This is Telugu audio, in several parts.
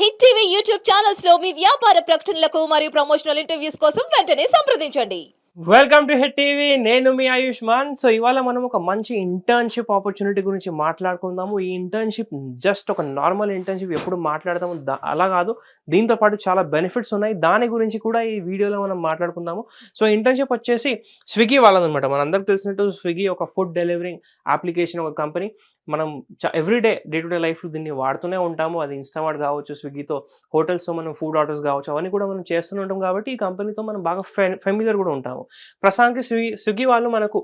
హిట్ టీవీ యూట్యూబ్ ఛానల్స్లో మీ వ్యాపార ప్రకటనలకు మరియు ప్రమోషనల్ ఇంటర్వ్యూస్ కోసం వెంటనే సంప్రదించండి. వెల్కమ్ టు హిట్ టీవీ నేను మీ ఆయుష్మాన్. సో ఇవాళ మనం ఒక మంచి ఇంటర్న్షిప్ ఆపర్చునిటీ గురించి మాట్లాడుకుందాము. ఈ ఇంటర్న్షిప్ జస్ట్ ఒక నార్మల్ ఇంటర్న్షిప్ ఎప్పుడు మాట్లాడతాము అలా కాదు. దీంతో పాటు చాలా బెనిఫిట్స్ ఉన్నాయి. దాని గురించి కూడా ఈ వీడియోలో మనం మాట్లాడుకుందాము. సో ఇంటర్న్షిప్ వచ్చేసి స్విగ్గీ వాళ్ళదనమాట మనందరికి తెలిసినట్టు స్విగ్గీ ఒక ఫుడ్ డెలివరీ అప్లికేషన్ ఒక కంపెనీ మనం ఎవ్రీడే డే టు డే లైఫ్లో దీన్ని వాడుతూనే ఉంటాము. అది ఇన్స్టామార్ట్ కావచ్చు స్విగ్గీతో హోటల్స్తో మనం ఫుడ్ ఆర్డర్స్ కావచ్చు అవన్నీ కూడా మనం చేస్తూనే ఉంటాం కాబట్టి ఈ కంపెనీతో మనం బాగా ఫెమిలియర్ కూడా ఉంటాము. ప్రస్తుతానికి స్విగ్గీ స్విగ్గీ వాళ్ళు మనకు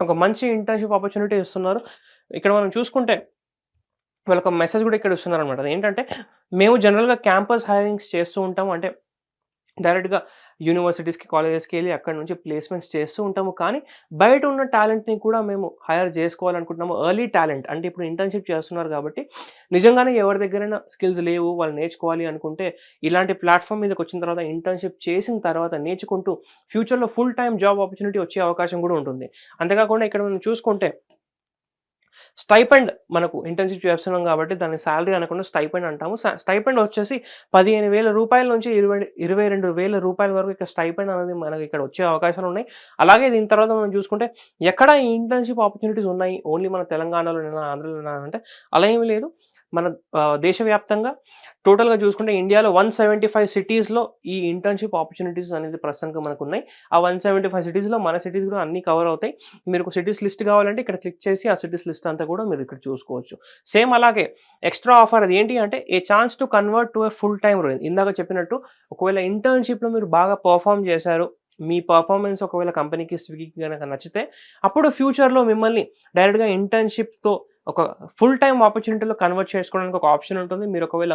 ఒక మంచి ఇంటర్న్షిప్ ఆపర్చునిటీ ఇస్తున్నారు. ఇక్కడ మనం చూసుకుంటే వాళ్ళకి ఒక మెసేజ్ కూడా ఇక్కడ ఇస్తున్నారు అనమాట ఏంటంటే మేము జనరల్గా క్యాంపస్ హైరింగ్స్ చేస్తూ ఉంటాము అంటే డైరెక్ట్గా యూనివర్సిటీస్కి కాలేజెస్కి వెళ్ళి అక్కడ నుంచి ప్లేస్మెంట్స్ చేస్తూ ఉంటాము. కానీ బయట ఉన్న టాలెంట్ని కూడా మేము హైర్ చేసుకోవాలనుకుంటున్నాము. ఎర్లీ టాలెంట్ అంటే ఇప్పుడు ఇంటర్న్షిప్ చేస్తున్నారు కాబట్టి నిజంగానే ఎవరి దగ్గరైనా స్కిల్స్ లేవు వాళ్ళు నేర్చుకోవాలి అనుకుంటే ఇలాంటి ప్లాట్ఫామ్ మీదకి వచ్చిన తర్వాత ఇంటర్న్షిప్ చేసిన తర్వాత నేర్చుకుంటూ ఫ్యూచర్లో ఫుల్ టైం జాబ్ ఆపర్చునిటీ వచ్చే అవకాశం కూడా ఉంటుంది. అంతేకాకుండా ఇక్కడ మనం చూసుకుంటే స్టైపెండ్ మనకు ఇంటర్న్షిప్ చేస్తున్నాం కాబట్టి దాన్ని శాలరీ అనకుండా స్టైపెండ్ అంటాము. స్టైపెండ్ వచ్చేసి పదిహేను వేల రూపాయల నుంచి ఇరవై ఇరవై రెండు వేల రూపాయల వరకు ఇక్కడ స్టైపెండ్ అనేది మనకి ఇక్కడ వచ్చే అవకాశాలు ఉన్నాయి. అలాగే దీని తర్వాత మనం చూసుకుంటే ఎక్కడ ఈ ఇంటర్న్షిప్ ఆపర్చునిటీస్ ఉన్నాయి? ఓన్లీ మన తెలంగాణలోనైనా ఆంధ్రలోనైనా అంటే అలా ఏమీ లేదు. మన దేశవ్యాప్తంగా టోటల్గా చూసుకుంటే ఇండియాలో వన్ సెవెంటీ ఫైవ్ సిటీస్లో ఈ ఇంటర్న్షిప్ ఆపర్చునిటీస్ అనేది ప్రస్తుతానికి మనకు ఉన్నాయి ఆ వన్ సెవెంటీ ఫైవ్ సిటీస్లో మన సిటీస్ కూడా అన్ని కవర్ అవుతాయి. మీరు ఒక సిటీస్ లిస్ట్ కావాలంటే ఇక్కడ క్లిక్ చేసి ఆ సిటీస్ లిస్ట్ అంతా కూడా మీరు ఇక్కడ చూసుకోవచ్చు. సేమ్ అలాగే ఎక్స్ట్రా ఆఫర్ అది ఏంటి అంటే a chance to convert to a full time role. ఇందాక చెప్పినట్టు ఒకవేళ ఇంటర్న్షిప్లో మీరు బాగా పర్ఫామ్ చేశారు మీ పర్ఫార్మెన్స్ ఒకవేళ కంపెనీకి స్విగ్గీకి కనుక నచ్చితే అప్పుడు ఫ్యూచర్లో మిమ్మల్ని డైరెక్ట్గా ఇంటర్న్షిప్తో ఒక ఫుల్ టైం ఆపర్చునిటీలో కన్వర్ట్ చేసుకోవడానికి ఒక ఆప్షన్ ఉంటుంది. మీరు ఒకవేళ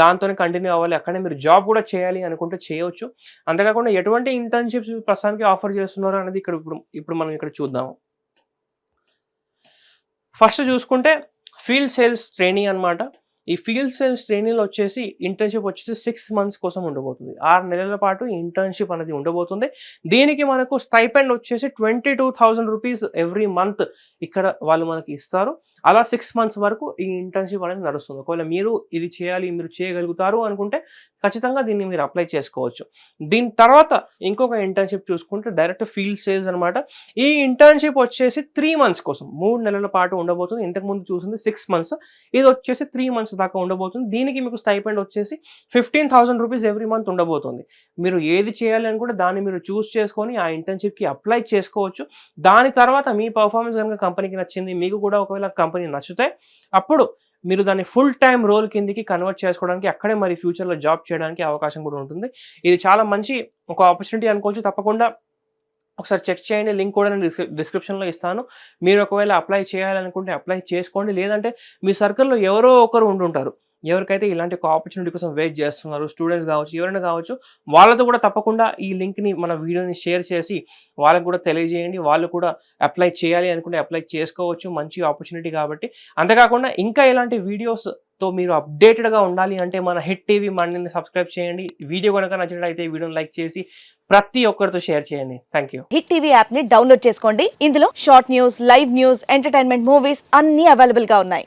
దాంతోనే కంటిన్యూ అవ్వాలి అక్కడే మీరు జాబ్ కూడా చేయాలి అనుకుంటే చేయవచ్చు. అంతేకాకుండా ఎటువంటి ఇంటర్న్షిప్స్ ప్రస్తుతానికి ఆఫర్ చేస్తున్నారు అనేది ఇక్కడ ఇప్పుడు ఇప్పుడు మనం ఇక్కడ చూద్దాము ఫస్ట్ చూసుకుంటే ఫీల్డ్ సేల్స్ ట్రైనింగ్ అనమాట ఈ ఫీల్డ్ సెల్ ట్రైనింగ్లో వచ్చేసి ఇంటర్న్షిప్ వచ్చేసి సిక్స్ మంత్స్ కోసం ఉండబోతుంది. ఆరు నెలల పాటు ఇంటర్న్షిప్ అనేది ఉండబోతుంది. దీనికి మనకు స్టైపెండ్ వచ్చేసి twenty two thousand rupees every month ఇక్కడ వాళ్ళు మనకి ఇస్తారు. అలా సిక్స్ మంత్స్ వరకు ఈ ఇంటర్న్షిప్ అనేది నడుస్తుంది. ఒకవేళ మీరు ఇది చేయాలి మీరు చేయగలుగుతారు అనుకుంటే ఖచ్చితంగా దీన్ని మీరు అప్లై చేసుకోవచ్చు. దీని తర్వాత ఇంకొక ఇంటర్న్షిప్ చూసుకుంటే డైరెక్ట్ ఫీల్డ్ సేల్స్ అనమాట ఈ ఇంటర్న్షిప్ వచ్చేసి త్రీ మంత్స్ కోసం. మూడు నెలల పాటు ఉండబోతుంది. ఇంతకుముందు చూసింది సిక్స్ మంత్స్ ఇది వచ్చేసి త్రీ మంత్స్ దాకా ఉండబోతుంది. దీనికి మీకు స్టైపెండ్ వచ్చేసి fifteen thousand rupees every month ఉండబోతుంది. మీరు ఏది చేయాలి అనుకుంటే దాన్ని మీరు చూస్ చేసుకొని ఆ ఇంటర్న్షిప్కి అప్లై చేసుకోవచ్చు. దాని తర్వాత మీ పర్ఫార్మెన్స్ కనుక కంపెనీకి నచ్చింది మీకు కూడా ఒకవేళ కంపెనీ నచ్చితే అప్పుడు మీరు దాన్ని ఫుల్ టైం రోల్ కిందికి కన్వర్ట్ చేసుకోవడానికి అక్కడే మరి ఫ్యూచర్లో జాబ్ చేయడానికి అవకాశం కూడా ఉంటుంది. ఇది చాలా మంచి ఒక ఆపర్చునిటీ అనుకోవచ్చు. తప్పకుండా ఒకసారి చెక్ చేయండి. లింక్ కూడా నేను డిస్క్రి- డిస్క్రిప్షన్లో ఇస్తాను. మీరు ఒకవేళ అప్లై చేయాలనుకుంటే అప్లై చేసుకోండి. లేదంటే మీ సర్కిల్లో ఎవరో ఒకరు ఉండుంటారు. ఎవరికైతే ఇలాంటి ఒక ఆపర్చునిటీ కోసం వెయిట్ చేస్తున్నారు స్టూడెంట్స్ కావచ్చు ఎవరైనా కావచ్చు వాళ్ళతో కూడా తప్పకుండా ఈ లింక్ని మన వీడియోని షేర్ చేసి వాళ్ళకు కూడా తెలియజేయండి. వాళ్ళు కూడా అప్లై చేయాలి అనుకుంటే అప్లై చేసుకోవచ్చు. మంచి ఆపర్చునిటీ కాబట్టి. అంతేకాకుండా ఇంకా ఇలాంటి వీడియోస్తో మీరు అప్డేటెడ్గా ఉండాలి అంటే మన హిట్ టీవీ మండిని సబ్స్క్రైబ్ చేయండి. వీడియో కనుక నచ్చినట్లయితే ఈ వీడియోని లైక్ చేసి ప్రతి ఒక్కరితో షేర్ చేయండి. థ్యాంక్ యూ హిట్ టీవీ యాప్ని డౌన్లోడ్ చేసుకోండి. ఇందులో short news live news entertainment movies అన్ని అవైలబుల్గా ఉన్నాయి.